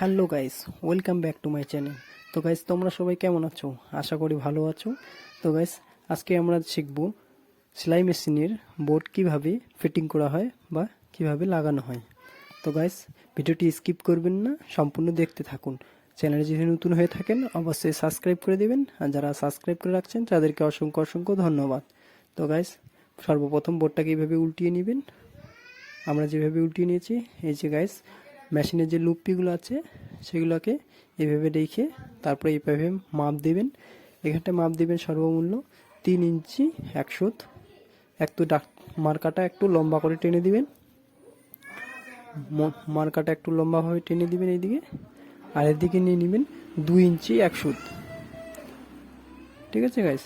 Hello guys, welcome back to my channel. তো guys, তোমরা সবাই কেমন আছো? আশা করি ভালো আছো। তো গাইস, আজকে আমরা শিখব সেলাই মেশিনের বোর্ড কীভাবে ফিটিং করা হয় বা কীভাবে লাগানো হয়। তো গাইস, ভিডিওটি স্কিপ করবেন না, সম্পূর্ণ দেখতে থাকুন। চ্যানেলে যদি নতুন হয়ে থাকেন, অবশ্যই সাবস্ক্রাইব করে দেবেন। আর যারা সাবস্ক্রাইব করে রাখছেন, তাদেরকে অসংখ্য অসংখ্য ধন্যবাদ। তো গাইস, সর্বপ্রথম বোর্ডটাকে এইভাবে উল্টিয়ে নেবেন। আমরা যেভাবে উল্টিয়ে নিয়েছি, এই যে গাইস মেশিনের যে লুপিগুলো আছে, সেগুলোকে এভাবে রেখে তারপরে এইভাবে মাপ দেবেন। এখানটায় মাপ দেবেন সর্বমূল্য তিন ইঞ্চি একশো একটু ডাক, মার্কাটা একটু লম্বা করে টেনে দিবেন। মার্কাটা একটু লম্বাভাবে টেনে দিবেন এইদিকে। আর এদিকে নিয়ে নেবেন দুই ইঞ্চি একশো ঠিক আছে গাইস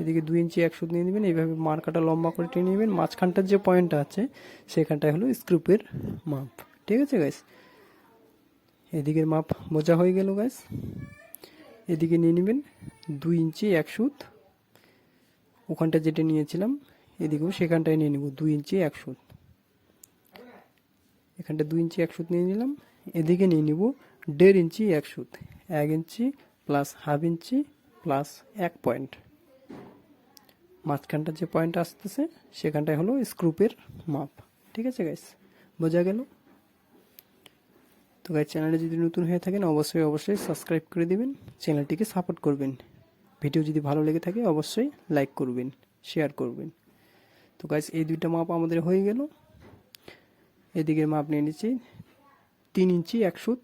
এদিকে দুই ইঞ্চি একশো নিয়ে নেবেন, এইভাবে মার্কাটা লম্বা করে টেনে নেবেন। মাঝখানটার যে পয়েন্টটা আছে, সেখানটায় হলো স্ক্রুপের মাপ। ঠিক আছে গাইস এদিকের মাপ বোঝা হয়ে গেল গাইস এদিকে নিয়ে নেবেন দুই ইঞ্চি এক সুত। ওখানটা যেটা নিয়েছিলাম, এদিকেও সেখানটায় নিয়ে নেব দুই ইঞ্চি এক সুত। এখানটা দুই ইঞ্চি এক সুত নিয়ে নিলাম। এদিকে নিয়ে নিব দেড় ইঞ্চি এক সুত। এক inch plus half inch plus এক পয়েন্ট মাঝখানটা যে পয়েন্ট আসতেছে, সেখানটায় হলো স্ক্রুপের মাপ। ঠিক আছে গাইস বোঝা গেল? তো গাইস চ্যানেলে যদি নতুন হয়ে থাকেন, অবশ্যই অবশ্যই সাবস্ক্রাইব করে দিবেন চ্যানেলটিকে সাপোর্ট করবেন। ভিডিও যদি ভালো লেগে থাকে, অবশ্যই লাইক করবেন শেয়ার করবেন। তো গাইস এই দুইটা মাপ আমাদের হয়ে গেল। এদিকের মাপ নিয়ে নিচ্ছি, তিন ইঞ্চি এক সুত।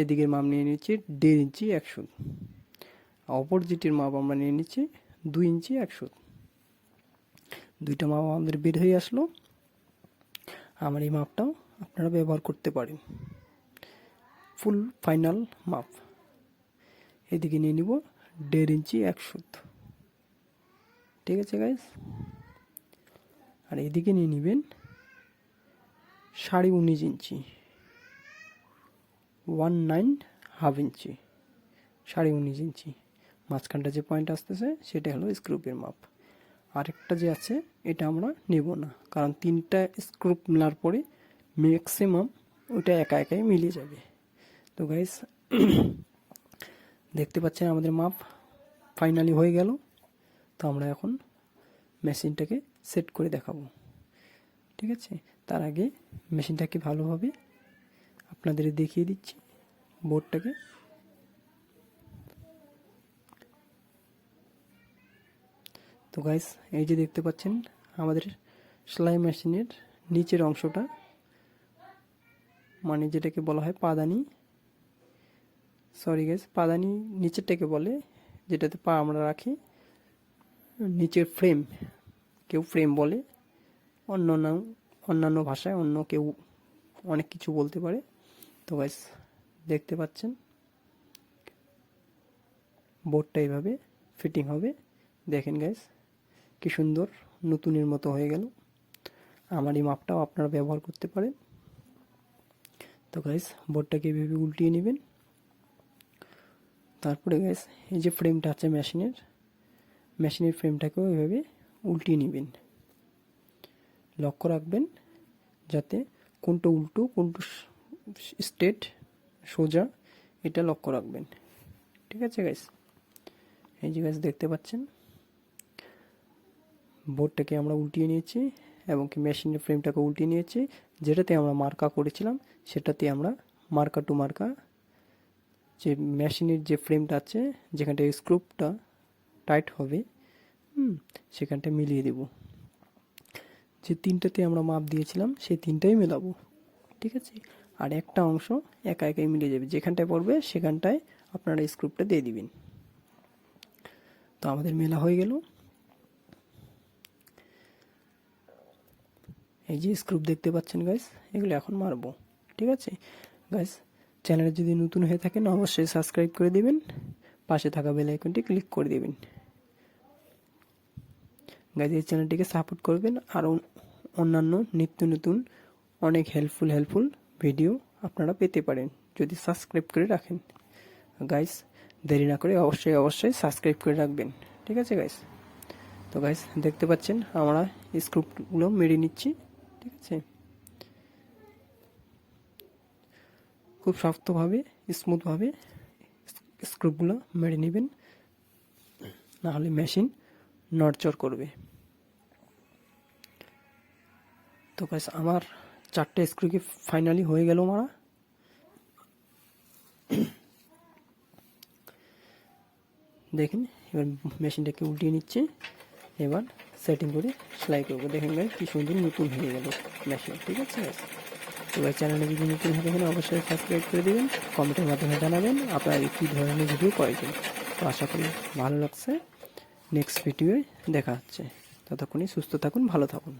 এদিকের মাপ নিয়ে নিচ্ছি, দেড় ইঞ্চি এক সুত। অপোজিটের মাপ আমরা নিয়ে নিচ্ছি, দুই ইঞ্চি এক সুত। দুইটা মাপ আমাদের বের হয়ে আসলো। আমার এই মাপটাও আপনারা ব্যবহার করতে পারেন। ফুল ফাইনাল মাপ। এদিকে নিয়ে নিব দেড় ইঞ্চি এক সুত। ঠিক আছে গাইস আর এদিকে নিয়ে নেবেন সাড়ে উনিশ inch. One nine half inch. সাড়ে উনিশ ইঞ্চি। মাঝখানটা যে পয়েন্ট আসতেছে, সেটা হলো স্ক্রুপের মাপ। আরেকটা যে আছে, এটা আমরা নেব না। কারণ তিনটা স্ক্রুপ মেলার পরে ম্যাক্সিমাম ওটা একা একাই মিলে যাবে। তো গাইস দেখতে পাচ্ছেন আমাদের মাপ ফাইনালি হয়ে গেল। তো আমরা এখন মেশিনটাকে সেট করে দেখাবো। ঠিক আছে? তার আগে মেশিনটাকে ভালোভাবে আপনাদের দেখিয়ে দিচ্ছি বোর্ডটাকে তো গাইস এই যে দেখতে পাচ্ছেন আমাদের সেলাই মেশিনের নিচের অংশটা মানে যেটাকে বলা হয় পাদানি। সরি গাইস পাদানি নিচেরটাকে বলে, যেটাতে পা আমরা রাখি, নিচের ফ্রেম কেউ ফ্রেম বলে, অন্য নাম, অন্যান্য ভাষায় অন্য কেউ অনেক কিছু বলতে পারে। তো গাইস দেখতে পাচ্ছেন? বোর্ডটা এইভাবে ফিটিং হবে। দেখেন গাইস কি সুন্দর, নতুনের মতো হয়ে গেল। আমার এই মাপটাও আপনারা ব্যবহার করতে পারেন। তো গাইস বোর্ডটাকে এভাবে উল্টিয়ে নেবেন। তারপরে গাইস এই যে ফ্রেমটা আছে মেশিনের মেশিনের ফ্রেমটাকেও এভাবে উল্টিয়ে নেবেন। লক্ষ্য রাখবেন, যাতে কোনটা উল্টো, কোনটা স্ট্রেট সোজা, এটা লক্ষ্য রাখবেন। ঠিক আছে গাইস এই যে গাইস দেখতে পাচ্ছেন? বোর্ডটাকে আমরা উল্টিয়ে নিয়েছি, এবং কি মেশিনের ফ্রেমটাকে উল্টিয়ে নিয়েছি, যেটাতে আমরা মার্কা করেছিলাম, সেটাতে আমরা মার্কা টু মার্কা যে মেশিনের যে ফ্রেমটা আছে, যেখানটা স্ক্রুপটা টাইট হবে, হুম, সেখানটা মিলিয়ে দেব। যে তিনটাতে আমরা মাপ দিয়েছিলাম, সেই তিনটাই মেলাবো, ঠিক আছে? আর একটা অংশ একা একাই মিলে যাবে। যেখানটায় পড়বে, সেখানটায় আপনারা স্ক্রুপটা দিয়ে দিবেন। তো আমাদের মেলা হয়ে গেল। এই যে স্ক্রুপ দেখতে পাচ্ছেন গাইস এগুলো এখন মারবো, ঠিক আছে? গাইস চ্যানেলে যদি নতুন হয়ে থাকেন, অবশ্যই সাবস্ক্রাইব করে দেবেন। পাশে থাকা বেল আইকনটি ক্লিক করে দেবেন। গাইজ এই চ্যানেলটিকে সাপোর্ট করবেন আর অন্যান্য নিত্য নতুন, অনেক হেল্পফুল হেল্পফুল ভিডিও আপনারা পেতে পারেন যদি সাবস্ক্রাইব করে রাখেন। গাইস দেরি না করে অবশ্যই অবশ্যই সাবস্ক্রাইব করে রাখবেন। ঠিক আছে গাইস তো গাইস দেখতে পাচ্ছেন আমরা স্ক্রিপ্টগুলো মেরে নিচ্ছি। ঠিক আছে? খুব শক্তভাবে স্মুথভাবে স্ক্রুপগুলো মেরে নেবেন। নাহলে মেশিন নড়চড় করবে। তো গাইস আমার চারটে স্ক্রুকে ফাইনালি হয়ে গেল মারা? দেখেন, এবার মেশিনটাকে উল্টিয়ে নিচ্ছে। এবার সেটিং করে সেলাই করব। দেখেন গাইস কি সুন্দর নতুন হয়ে গেল মেশিন ঠিক আছে? এবার চ্যানেলে যদি নতুন হয়ে থাকেন, অবশ্যই সাবস্ক্রাইব করে দেবেন কমেন্টের মাধ্যমে জানাবেন আপনার কী ধরনের ভিডিও প্রয়োজন তো আশা করি ভালো লাগছে। নেক্সট ভিডিওয়ে দেখা হচ্ছে। ততক্ষণই সুস্থ থাকুন, ভালো থাকুন।